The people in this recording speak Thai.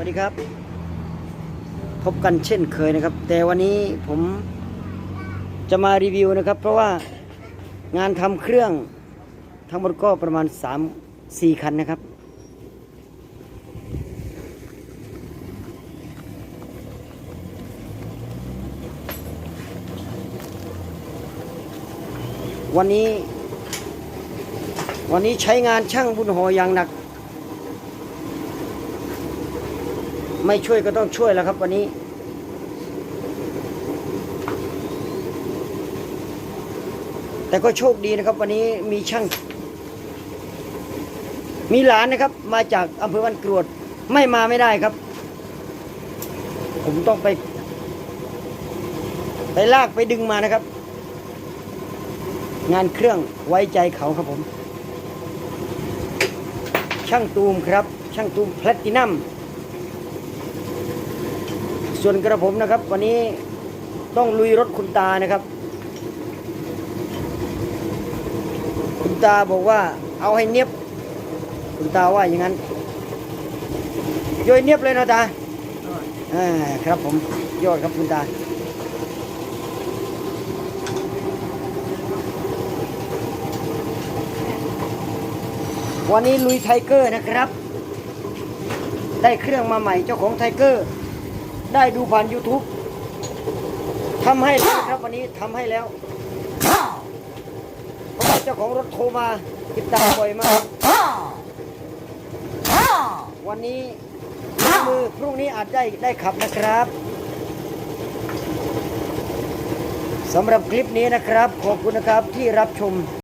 วัสดีครับ พบกันเช่นเคยนะครับ แต่วันนี้ผมจะมารีวิวนะครับ เพราะว่างานทำเครื่องทั้งหมดก็ประมาณ 3 4 คันนะครับ วันนี้ วันนี้ใช้งานช่างบุญหออย่างหนัก ไม่ช่วยก็ต้องช่วยแล้วครับวันนี้ แต่ก็โชคดีนะครับ วันนี้มีช่าง มีหลานนะครับ มาจากอำเภอบ้านกรวด ไม่มาไม่ได้ครับ ผมต้องไป ไปลากไปดึงมานะครับ งานเครื่องไว้ใจเขาครับผม ช่างตูมครับ ช่างตูมแพลตินัม ส่วนกระผมนะครับ วันนี้ต้องลุยรถคุณตานะครับ คุณตาบอกว่าเอาให้เนียบ คุณตาว่าอย่างนั้นโยยเนียบเลยนะตาอ่าครับผมยอดครับคุณตาวันนี้ลุยไทเกอร์นะครับ ได้เครื่องมาใหม่เจ้าของไทเกอร์ ได้ดูผ่าน YouTube ทำให้แล้วครับวันนี้ทำให้แล้วเพราะว่าเจ้าของรถโทรมาติดตามบ่อยมาก วันนี้มือพรุ่งนี้อาจได้ได้ขับนะครับสำหรับคลิปนี้นะครับ ขอบคุณนะครับที่รับชม